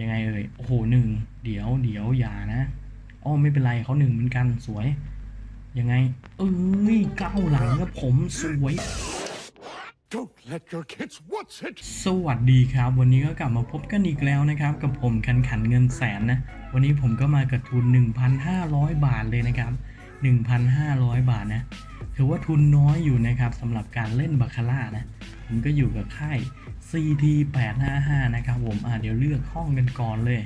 ยังไงเอ่ย โอ้โหหนึ่ง เดี๋ยวเดี๋ยวอย่านะอ้อไม่เป็นไรเขาหนึ่งเหมือนกันสวย ยังไง เอ้ยก้าวหลังครับผมสวย Don't let your kids watch it. สวัสดีครับ วันนี้ก็กลับมาพบกันอีกแล้วนะครับ กับผมคันขันเงินแสนนะ วันนี้ผมก็มากับทุน 1,500 บาทเลยนะครับ 1,500 บาทนะ ถือว่าทุนน้อยอยู่นะครับสำหรับการเล่นบาคาร่านะ ผมก็อยู่กับค่าย CT 855 นะครับผมอ่าเดี๋ยวเลือกห้องกันก่อนเลย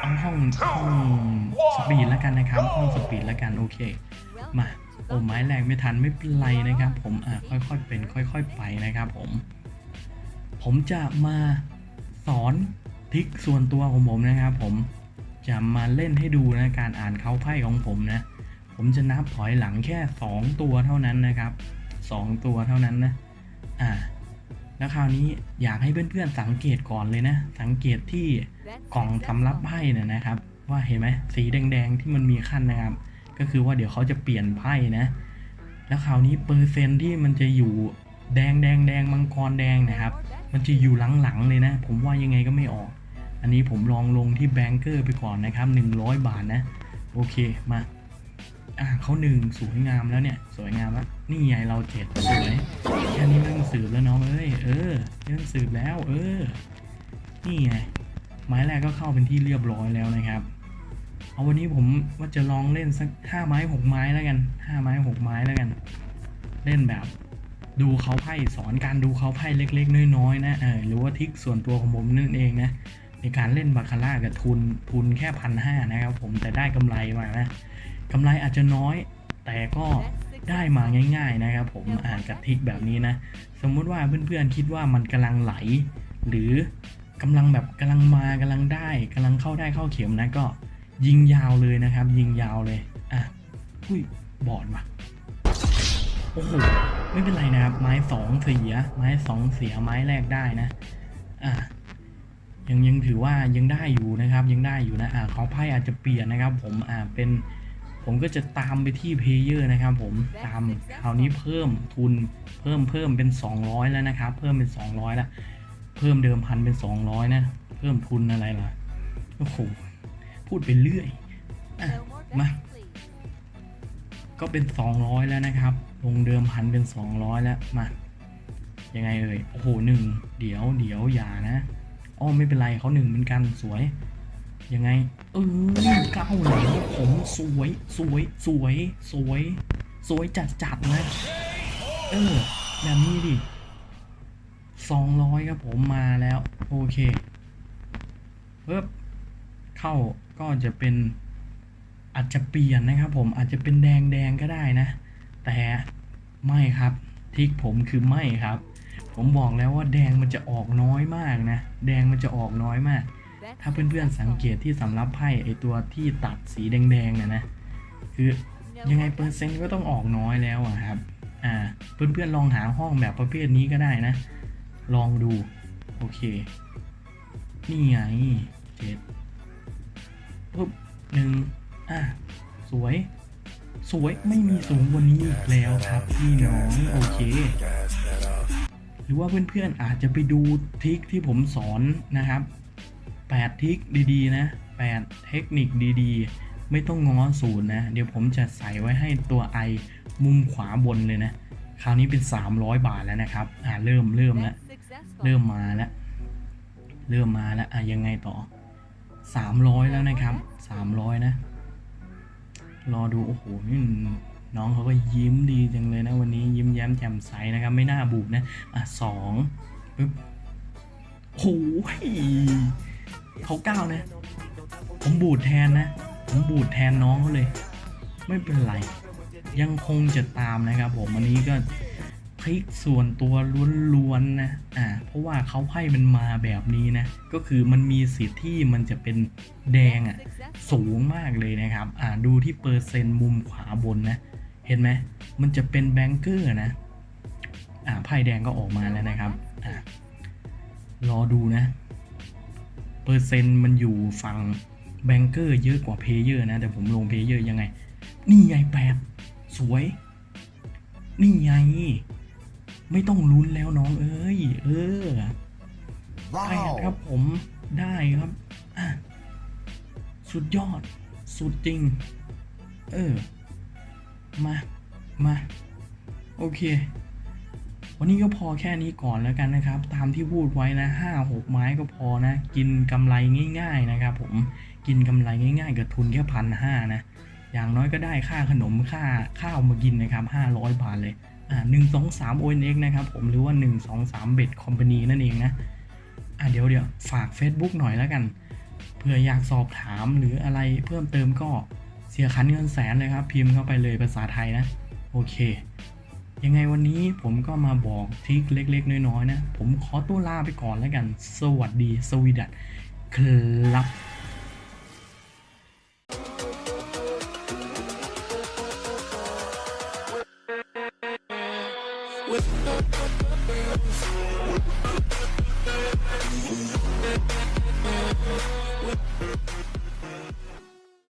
เอาห้องห้องสปีดแล้วกันนะครับ ห้องสปีดแล้วกันโอเค มาโอ้ไม้แรงไม่ทันไม่เป็นไรนะครับ ผมอะค่อยๆเป็น ค่อย ๆ ไปนะครับผม ผมจะมาสอนทริคส่วนตัวของผมนะครับ ผมจะมาเล่นให้ดูนะการอ่านเขาไพ่ของผมนะ ผมจะนับถอยหลังแค่ 2 ตัวเท่านั้นนะครับ 2 ตัวเท่านั้นนะ อ่าแล้วคราวนี้อยากให้เพื่อนๆสังเกตก่อนเลยนะ สังเกตที่กล่องสำรับไพ่เนี่ยนะครับ ว่าเห็นไหมสีแดงๆที่มันมีขั้นนะครับ ก็คือว่าเดี๋ยวเขาจะเปลี่ยนไพ่นะ แล้วคราวนี้เปอร์เซ็นที่มันจะอยู่แดงแดงแดงมังกรแดงนะครับ มันจะอยู่หลังๆเลยนะ ผมว่ายังไงก็ไม่ออก อันนี้ผมลองลงที่แบงเกอร์ไปก่อนนะครับ 100 บาทนะ โอเคมา อ่าเขาหนึ่งสวยงามแล้วเนี่ย สวยงามแล้วนี่ไงเราเจ็ดสวยแค่นี้ไม่ต้องสืบแล้วน้องเอ้ยเออไม่ต้องสืบแล้ว เออ นี่ไงไม้แรกก็เข้าเป็นที่เรียบร้อยแล้วนะครับ เอาวันนี้ผมว่าจะลองเล่นสักห้าไม้หกไม้แล้วกันห้าไม้หกไม้แล้วกัน เล่นแบบ ดูเขาไพ่สอนการดูเขาไพ่เล็ก ๆ น้อยๆนะเออหรือว่าทิกส่วนตัวของผมนั่นเองนะในการเล่นบาคาร่ากับทุนทุนแค่พันห้านะครับผมแต่ได้กำไรมานะ กำไรอาจจะน้อย แต่ก็ได้มาง่าย ๆนะครับ ผมอ่านกับทริกแบบนี้นะ สมมุติว่าเพื่อนๆคิดว่ามันกำลังไหล หรือกำลังแบบกำลังมากำลังได้กำลังเข้าได้เข้าเข็มนะก็ยิงยาวเลยนะครับ ยิงยาวเลยอะอุ้ยบอดว่ะโอ้โหไม่เป็นไรนะครับ ไม้สองเสีย ไม้สองเสียไม้แรกได้นะอะยังยังถือว่ายังได้อยู่นะครับ ยังได้อยู่นะอ่าเขาไพ่อาจจะเปลี่ยนนะครับ ผมอ่าเป็น ผมก็จะตามไปที่เพลเยอร์นะครับผมตามคราวนี้เพิ่มทุนเพิ่มเพิ่มเป็น 200 แล้วนะครับ เพิ่มเป็น 200แล้วเพิ่มเดิมพันเป็น 200 นะ เพิ่มทุนอะไรล่ะโอ้โหพูดไปเรื่อยอะมาก็เป็น 200 แล้วนะครับ ลงเดิมพันเป็น 200 แล้วมายังไงเอ่ยโอ้โหหนึ่งเดี๋ยวเดี๋ยวอย่านะอ้อไม่เป็นไรเขาหนึ่งเหมือนกันสวย ยังไงเออเก้าหลังผมสวยสวยสวยสวย สวยจัดจัดนะ เออแบบนี้ดิ200ครับผมมาแล้ว โอเคเพิ่บเข้าก็จะเป็นอาจจะเปลี่ยนนะครับผมอาจจะเป็นแดงแดงก็ได้นะ แต่ไม่ครับทิกผมคือไม่ครับ ผมบอกแล้วว่าแดงมันจะออกน้อยมากนะ แดงมันจะออกน้อยมาก ถ้าเพื่อนๆสังเกตที่สำรับไพ่ไอตัวที่ตัดสีแดงๆน่ะนะ คือยังไงเปอร์เซ็นต์ก็ต้องออกน้อยแล้วอะครับ อ่า เพื่อนๆลองหาห้องแบบประเภทนี้ก็ได้นะ ลองดู โอเค นี่ไงเจ็ดปุ๊บหนึ่งอะ สวย สวยไม่มีสูงกว่านี้อีกแล้วครับพี่น้องโอเคหรือว่าเพื่อนๆอาจจะไปดูทริคที่ผมสอนนะครับ 8ทริคดีๆ นะ 8 เทคนิคดีๆ ไม่ต้องง้อสูตรนะ เดี๋ยวผมจะใส่ไว้ให้ตัวไอมุมขวาบนเลยนะ คราวนี้เป็น 300 บาทแล้วนะครับ อ่าเริ่มเริ่มแล้วเริ่มมาแล้ว เริ่มมาแล้ว อะยังไงต่อ 300 แล้วนะครับ 300 นะ รอดู โอ้โหนี่น้องเขาก็ยิ้มดีจังเลยนะวันนี้ยิ้มแย้มแจ่มใสนะครับ ไม่น่าบูดนะ อะสองปึ๊บโอ้ย เขาก้าวนะ ผมบูดแทนนะ ผมบูดแทนน้องเขาเลย ไม่เป็นไร ยังคงจะตามนะครับผมอันนี้ก็พลิกส่วนตัวล้วนๆนะ อ่า เพราะว่าเขาไพ่มันมาแบบนี้นะ ก็คือมันมีสิทธิ์ที่มันจะเป็นแดงอะสูงมากเลยนะครับ อ่า ดูที่เปอร์เซ็นต์มุมขวาบนนะ เห็นไหม มันจะเป็นแบงเกอร์นะ อ่า ไพ่แดงก็ออกมาแล้วนะครับ อ่ารอดูนะ เปอร์เซ็นต์มันอยู่ฝั่งแบงเกอร์เยอะกว่าเพลเยอร์นะแต่ผมลงเพลเยอร์ยังไง นี่ไงแปดสวย นี่ไง ไม่ต้องลุ้นแล้วน้องเอ้ย เออแปดครับผมได้ครับอะสุดยอด สุดจริง เออ มา มา โอเค วันนี้ก็พอแค่นี้ก่อนแล้วกันนะครับ ตามที่พูดไว้นะห้าหกไม้ก็พอนะ กินกำไรง่าย ๆนะครับผมกินกำไรง่ายๆกับทุนแค่พันห้านะ อย่างน้อยก็ได้ค่าขนมค่าข้าวมากินนะครับห้าร้อยบาทเลยอ่าหนึ่งสองสาม ONX นะครับผมหรือว่าหนึ่งสองสามเบ็ดคอมพานีนั่นเองนะอะเดี๋ยวเดี๋ยวฝาก Facebook หน่อยแล้วกันเผื่ออยากสอบถามหรืออะไรเพิ่มเติมก็เสียคันเงินแสนเลยครับ พิมพ์เข้าไปเลยภาษาไทยนะ โอเค ยังไงวันนี้ผมก็มาบอกทริคเล็ก ๆ น้อยๆนะ ผมขอตัวลาไปก่อนแล้วกัน สวัสดี สวีดัตครับ